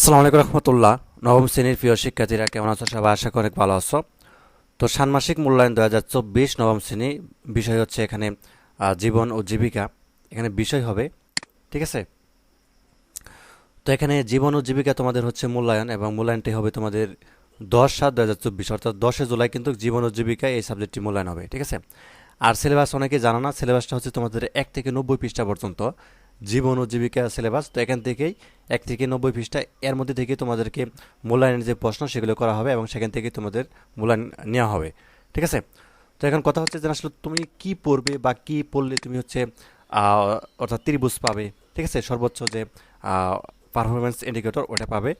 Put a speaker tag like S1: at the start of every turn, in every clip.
S1: আসসালামু আলাইকুম রহমতুল্লাহ। নবম শ্রেণির প্রিয় শিক্ষার্থীরা, কেমন আছো সবাই? আশা করি অনেক ভালো আছো। তো ষান্মাসিক মূল্যায়ন দু হাজার চব্বিশ নবম শ্রেণি বিষয় হচ্ছে এখানে জীবন ও জীবিকা। এখানে বিষয় হবে, ঠিক আছে? তো এখানে জীবন ও জীবিকা তোমাদের হচ্ছে মূল্যায়ন এবং মূল্যায়নটি হবে তোমাদের দশ সাত দু হাজার চব্বিশ, অর্থাৎ দশে জুলাই কিন্তু জীবন ও জীবিকা এই সাবজেক্টটি মূল্যায়ন হবে, ঠিক আছে? আর সিলেবাস অনেকে জানা না সিলেবাসটা হচ্ছে তোমাদের এক থেকে নব্বই পৃষ্ঠা পর্যন্ত। জীবন ও জীবিকা সিলেবাস তো এখান থেকেই এক থেকে নব্বই পৃষ্ঠা, এর মধ্যে থেকে তোমাদেরকে মূল্যায়নের যে প্রশ্ন সেগুলো করা হবে এবং সেখান থেকে তোমাদের মূল্যায়ন নেওয়া হবে। ঠিক আছে? তো এখন কথা হচ্ছে যে আসলে তুমি কি পড়বে বা কি পড়লে তুমি হচ্ছে অর্থাৎ ত্রিভুজ পাবে। ঠিক আছে? সর্বোচ্চ যে পারফরমেন্স ইন্ডিকেটর ওটা পাবে।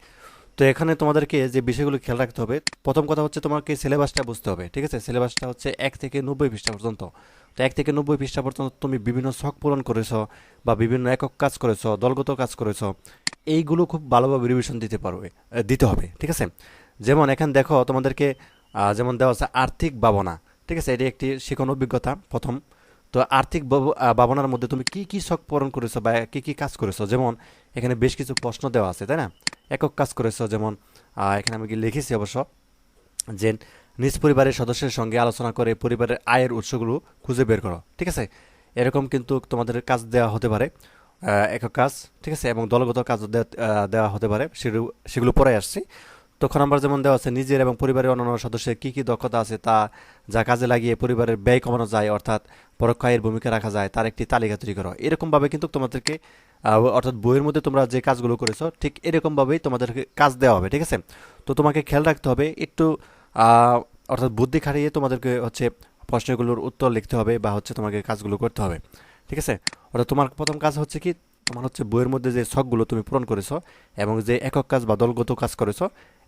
S1: তো এখানে তোমাদেরকে যে বিষয়গুলো খেয়াল রাখতে হবে, প্রথম কথা হচ্ছে তোমাকে সিলেবাসটা বুঝতে হবে, ঠিক আছে? সিলেবাসটা হচ্ছে এক থেকে নব্বই পৃষ্ঠা পর্যন্ত। তো এক থেকে নব্বই পৃষ্ঠা পর্যন্ত তুমি বিভিন্ন শখ পূরণ করেছ বা বিভিন্ন একক কাজ করেছ, দলগত কাজ করেছ, এইগুলো খুব ভালোভাবে রিভিশন দিতে পারবে দিতে হবে, ঠিক আছে? যেমন এখানে দেখো তোমাদেরকে যেমন দেওয়া আছে আর্থিক ভাবনা, ঠিক আছে? এটি একটি শিখন অভিজ্ঞতা, প্রথম। তো আর্থিক ভাব- ভাবনার মধ্যে তুমি কি কি শখ পূরণ করেছ বা কি কি কাজ করেছ? যেমন এখানে বেশ কিছু প্রশ্ন দেওয়া আছে, তাই না? একক কাজ করেছ, যেমন এখানে আমি লিখেছি অবশ্য, যে নিজ পরিবারের সদস্যের সঙ্গে আলোচনা করে পরিবারের আয়ের উৎসগুলো খুঁজে বের করো, ঠিক আছে? এরকম কিন্তু তোমাদের কাজ দেওয়া হতে পারে একক কাজ, ঠিক আছে? এবং দলগত কাজ দেওয়া হতে পারে সেগুলো পরে আসছি। তখন আমরা যেমন দেওয়া আছে, নিজের এবং পরিবারের অন্যান্য সদস্যের কী কী দক্ষতা আছে তা যা কাজে লাগিয়ে পরিবারের ব্যয় কমানো যায়, অর্থাৎ পরোক্ষ আয়ের ভূমিকা রাখা যায়, তার একটি তালিকা তৈরি করো। এরকমভাবে কিন্তু তোমাদেরকে অর্থাৎ বইয়ের মধ্যে তোমরা যে কাজগুলো করেছ, ঠিক এরকমভাবেই তোমাদেরকে কাজ দেওয়া হবে, ঠিক আছে? তো তোমাকে খেয়াল রাখতে হবে, একটু অর্থাৎ বুদ্ধি খাটিয়ে তোমাদেরকে হচ্ছে প্রশ্নগুলোর উত্তর লিখতে হবে বা হচ্ছে তোমাকে কাজগুলো করতে হবে, ঠিক আছে? অর্থাৎ তোমার প্রথম কাজ হচ্ছে কি, তোমার হচ্ছে বইয়ের মধ্যে যে শখগুলো তুমি পূরণ করেছ এবং যে একক কাজ বা দলগত কাজ করেছ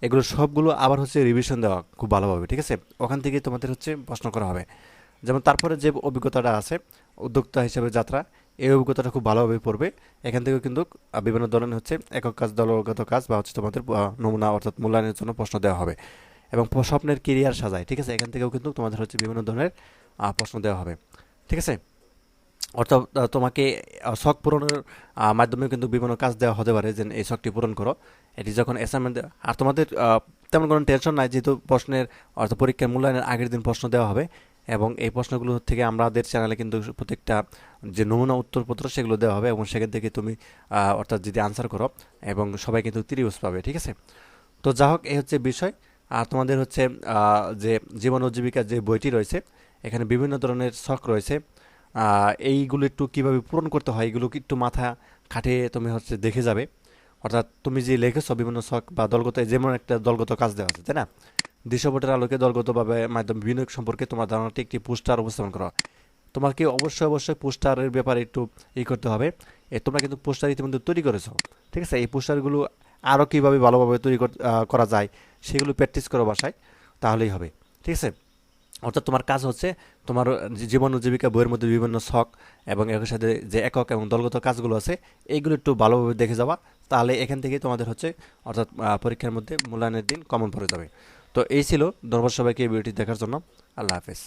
S1: এগুলো সবগুলো আবার হচ্ছে রিভিশন দেওয়া খুব ভালোভাবে, ঠিক আছে? ওখান থেকে তোমাদের হচ্ছে প্রশ্ন করা হবে। যেমন তারপরে যে অভিজ্ঞতাটা আছে উদ্যোক্তা হিসেবে যাত্রা, এই অভিজ্ঞতাটা খুব ভালোভাবে পড়বে। এখান থেকেও কিন্তু বিভিন্ন ধরনের হচ্ছে একক কাজ, দলগত কাজ বা হচ্ছে তোমাদের নমুনা অর্থাৎ মূল্যায়নের জন্য প্রশ্ন দেওয়া হবে এবং স্বপ্নের কেরিয়ার সাজায়, ঠিক আছে? এখান থেকেও কিন্তু তোমাদের হচ্ছে বিভিন্ন ধরনের প্রশ্ন দেওয়া হবে, ঠিক আছে? অর্থাৎ তোমাকে শখ পূরণের মাধ্যমে কিন্তু বিভিন্ন কাজ দেওয়া হতে পারে যে এই শখটি পূরণ করো। এটি যখন অ্যাসাইনমেন্ট আর তোমাদের তেমন কোনো টেনশন নাই, যেহেতু প্রশ্নের, অর্থাৎ পরীক্ষার মূল্যায়নের আগের দিন প্রশ্ন দেওয়া হবে। এবং এই প্রশ্নগুলো থেকে আমাদের চ্যানেলে কিন্তু প্রত্যেকটা যে নমুনা উত্তরপত্র সেগুলো দেওয়া হবে এবং সেখান থেকে তুমি অর্থাৎ যদি আনসার করো এবং সবাই কিন্তু তিরিশ পাবে, ঠিক আছে? তো যা হোক, এই হচ্ছে বিষয়। আর তোমাদের হচ্ছে যে জীবন ও জীবিকার যে বইটি রয়েছে, এখানে বিভিন্ন ধরনের শখ রয়েছে। এইগুলো একটু কীভাবে পূরণ করতে হয়, এগুলো একটু মাথা খাটিয়ে তুমি হচ্ছে দেখে যাবে। অর্থাৎ তুমি যে লিখেছো বিভিন্ন শখ বা দলগত, যেমন একটা দলগত কাজ দেওয়া আছে, তাই না? দৃশ্যপটের আলোকে দলগতভাবে মাধ্যম বিনিয়োগ সম্পর্কে তোমার ধারণাটি একটি পোস্টার উপস্থাপন করো। তোমাকে অবশ্যই অবশ্যই পোস্টারের ব্যাপারে একটু ই করতে হবে? তোমরা কিন্তু পোস্টার ইতিমধ্যে তৈরি করেছ। ঠিক আছে? এই পোস্টারগুলো আরও কীভাবে ভালোভাবে তৈরি কর- যায় সেগুলো প্র্যাকটিস করো বাসায়, তাহলেই হবে। ঠিক আছে? অর্থাৎ তোমার কাজ হচ্ছে তোমার জীবন জীবিকা বইয়ের মধ্যে বিভিন্ন শখ এবং এর সাথে যে একক এবং দলগত কাজগুলো আছে, এইগুলো একটু ভালোভাবে দেখে যাওয়া তাহলে এখান থেকেই তোমাদের হচ্ছে অর্থাৎ পরীক্ষার মধ্যে মূল্যায়নের দিন কমন পড়ে যাবে। তো এই ছিল দরবার সবাইকে এই ভিডিওটি দেখার জন্য। আল্লাহ হাফেজ।